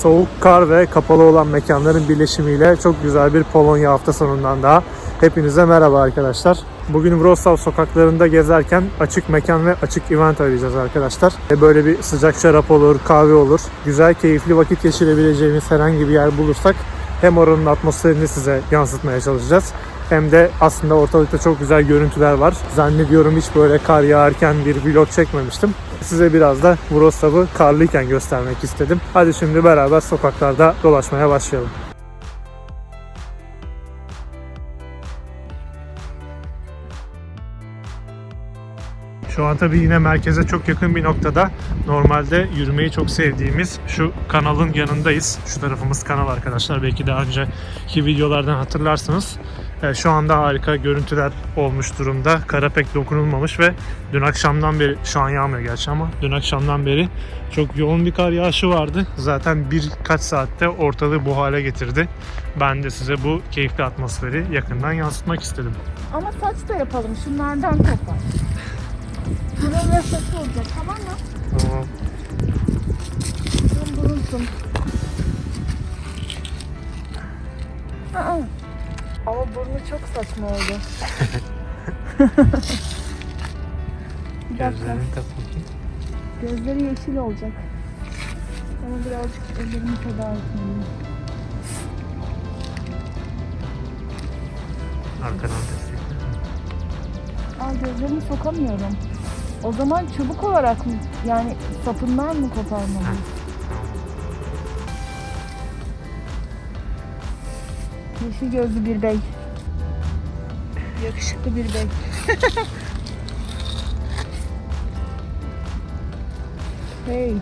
soğuk, kar ve kapalı olan mekanların birleşimiyle çok güzel bir Polonya hafta sonundan daha hepinize merhaba arkadaşlar. Bugün Wrocław sokaklarında gezerken açık mekan ve açık event arayacağız arkadaşlar. E, Böyle bir sıcak şarap olur, kahve olur. Güzel, keyifli vakit geçirebileceğimiz herhangi bir yer bulursak hem oranın atmosferini size yansıtmaya çalışacağız. Hem de aslında ortalıkta çok güzel görüntüler var. Zannediyorum hiç böyle kar yağarken bir vlog çekmemiştim. Size biraz da Wrocław'ı karlıyken göstermek istedim. Hadi şimdi beraber sokaklarda dolaşmaya başlayalım. Şu an tabii yine merkeze çok yakın bir noktada. Normalde yürümeyi çok sevdiğimiz şu kanalın yanındayız. Şu tarafımız kanal arkadaşlar. Belki daha önceki videolardan hatırlarsınız. Ee, Şu anda harika görüntüler olmuş durumda. Kara pek dokunulmamış ve dün akşamdan beri, şu an yağmıyor gerçi ama dün akşamdan beri çok yoğun bir kar yağışı vardı. Zaten birkaç saatte ortalığı bu hale getirdi. Ben de size bu keyifli atmosferi yakından yansıtmak istedim. Ama saç da yapalım. Şunlardan kopar. Buraya saç olacak tamam mı? Tamam. Burun burunsun. Aa. Ama burnu çok saçma oldu. Bir dakika. Gözlerini kapatayım. Gözleri yeşil olacak. Ama birazcık ellerimi feda etmeliyim. Arkadan destekle. Aa gözlerimi sokamıyorum. O zaman çubuk olarak mı yani sapından mı koparmalıyım? Yeşil gözlü bir bey. Yakışıklı bir bey. hey.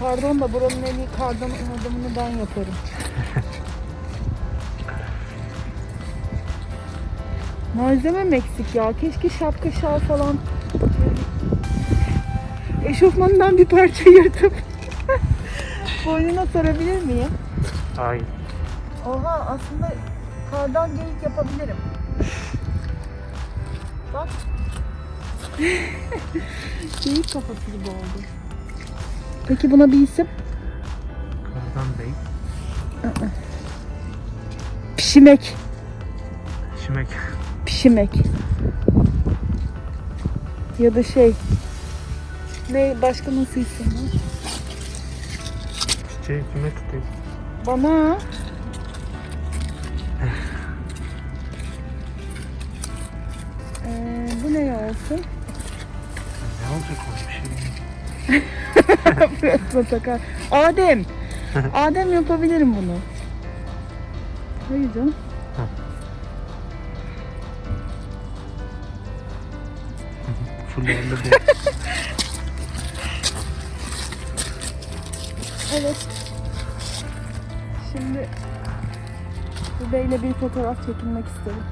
Pardon da buranın en iyi kardan adamını ben yaparım. Malzemem eksik ya. Keşke şapka şal falan. Eşofmanından bir parça yırtıp boynuna sarabilir miyim? Hayır. Oha aslında kardan geyik yapabilirim. Bak. geyik kafası gibi oldu. Peki buna bir isim? Kardan Bey. Pişimek. Şimek. Pişimek. Ya da şey. Ne başka nasıl isim var? Çiçeği kime tutayım? Bana. Ee, bu ne olsun? Ne olacak o bir şey? Resme takar. Adem. Adem yapabilirim bunu. Hayır canım. Fullerle bu. Evet. Şimdi bu beyle bir fotoğraf çekilmek istedim.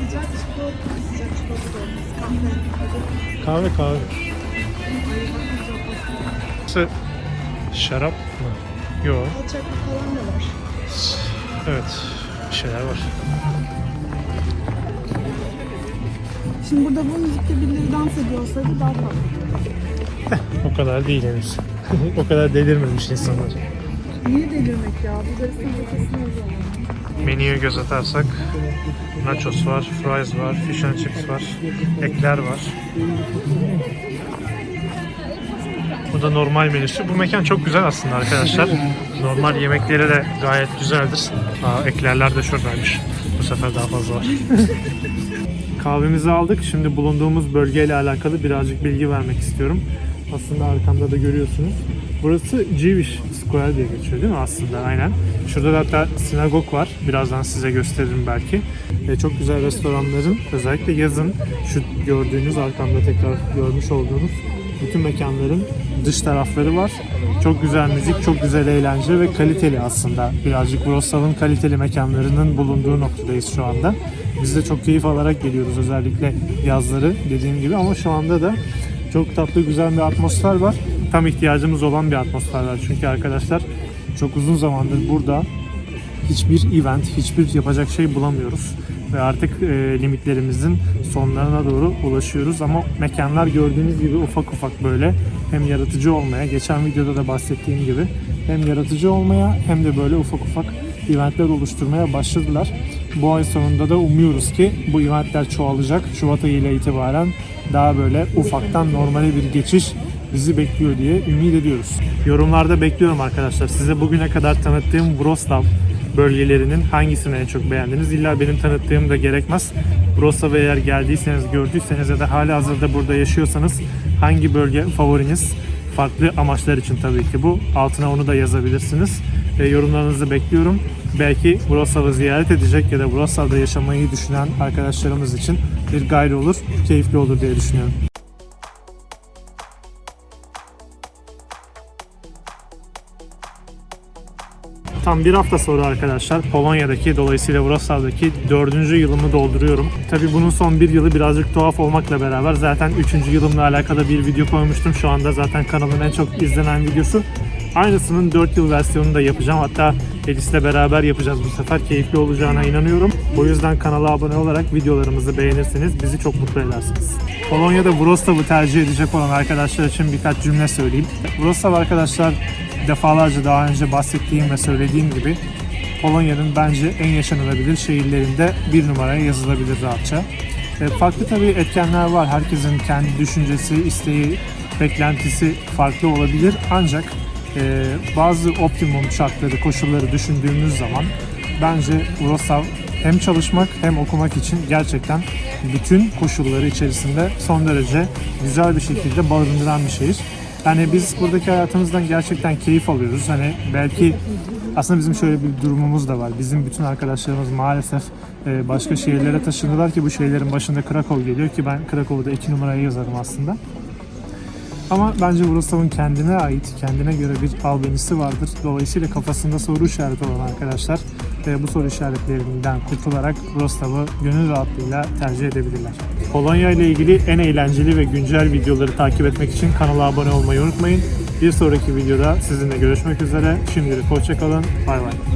Sıcak çikolata, sıcak çikolata olması, kahve. Kahve kahve. Şarap mı? Yok. Alçaklı falan da var. Evet. Bir şeyler var. Şimdi burada bu müzikte birileri dans ediyor olsaydı daha farklı. O kadar değil henüz. o kadar delirmemiş insanlar. Niye delirmek ya? Ülkesine yazıyorlar. Menüye göz atarsak nachos var, fries var, fish and chips var, ekler var. Bu da normal menüsü. Bu mekan çok güzel aslında arkadaşlar. Normal yemekleri de gayet güzeldir. Aa, eklerler de şuradaymış. Bu sefer daha fazla var. Kahvemizi aldık. Şimdi bulunduğumuz bölgeyle alakalı birazcık bilgi vermek istiyorum. Aslında arkamda da görüyorsunuz. Burası Jewish Square diye geçiyor değil mi aslında? Aynen. Şurada da hatta sinagog var. Birazdan size gösteririm belki. E, çok güzel restoranların özellikle yazın şu gördüğünüz arkamda tekrar görmüş olduğunuz bütün mekanların dış tarafları var. Çok güzel müzik, çok güzel eğlence ve kaliteli aslında. Birazcık Wrocław'ın kaliteli mekanlarının bulunduğu noktadayız şu anda. Biz de çok keyif alarak geliyoruz özellikle yazları dediğim gibi ama şu anda da çok tatlı güzel bir atmosfer var. Tam ihtiyacımız olan bir atmosfer var. Çünkü arkadaşlar çok uzun zamandır burada hiçbir event, hiçbir yapacak şey bulamıyoruz. Ve artık e, limitlerimizin sonlarına doğru ulaşıyoruz ama mekanlar gördüğünüz gibi ufak ufak böyle hem yaratıcı olmaya, geçen videoda da bahsettiğim gibi hem yaratıcı olmaya hem de böyle ufak ufak eventler oluşturmaya başladılar. Bu ay sonunda da umuyoruz ki bu eventler çoğalacak. Şubat ayı ile itibaren daha böyle ufaktan normale bir geçiş bizi bekliyor diye ümit ediyoruz. Yorumlarda bekliyorum arkadaşlar. Size bugüne kadar tanıttığım Wrocław bölgelerinin hangisini en çok beğendiniz? İlla benim tanıttığım da gerekmez. Wrocław'a eğer geldiyseniz, gördüyseniz ya da hala hazırda burada yaşıyorsanız hangi bölge favoriniz? Farklı amaçlar için tabii ki bu. Altına onu da yazabilirsiniz. E, yorumlarınızı bekliyorum. Belki Wrocław'ı ziyaret edecek ya da Wrocław'da yaşamayı düşünen arkadaşlarımız için bir gayri olur, keyifli olur diye düşünüyorum. Tam bir hafta sonra arkadaşlar Polonya'daki dolayısıyla Wrocław'daki dördüncü yılımı dolduruyorum. Tabii bunun son bir yılı birazcık tuhaf olmakla beraber zaten üçüncü yılımla alakalı bir video koymuştum. Şu anda zaten kanalın en çok izlenen videosu. Aynısının 4 yıl versiyonunu da yapacağım. Hatta Elis'le beraber yapacağız bu sefer. Keyifli olacağına inanıyorum. O yüzden kanala abone olarak videolarımızı beğenirseniz bizi çok mutlu edersiniz. Polonya'da Wrocław'ı tercih edecek olan arkadaşlar için birkaç cümle söyleyeyim. Wrocław arkadaşlar defalarca daha önce bahsettiğim ve söylediğim gibi Polonya'nın bence en yaşanılabilir şehirlerinde bir numaraya yazılabilir rahatça. E, farklı tabii etkenler var. Herkesin kendi düşüncesi, isteği, beklentisi farklı olabilir. Ancak e, bazı optimum şartları, koşulları düşündüğümüz zaman bence Wrocław hem çalışmak hem okumak için gerçekten bütün koşulları içerisinde son derece güzel bir şekilde barındıran bir şehir. Yani biz buradaki hayatımızdan gerçekten keyif alıyoruz. Hani belki aslında bizim şöyle bir durumumuz da var. Bizim bütün arkadaşlarımız maalesef e, başka şehirlere taşındılar ki bu şehirlerin başında Krakow geliyor ki ben Krakow'da iki numarayı yazarım aslında. Ama bence Wrocław'ın kendine ait, kendine göre bir albenisi vardır. Dolayısıyla kafasında soru işareti olan arkadaşlar e, bu soru işaretlerinden kurtularak Wrocław'ı gönül rahatlığıyla tercih edebilirler. Polonya ile ilgili en eğlenceli ve güncel videoları takip etmek için kanala abone olmayı unutmayın. Bir sonraki videoda sizinle görüşmek üzere. Şimdilik hoşçakalın. Bay bay.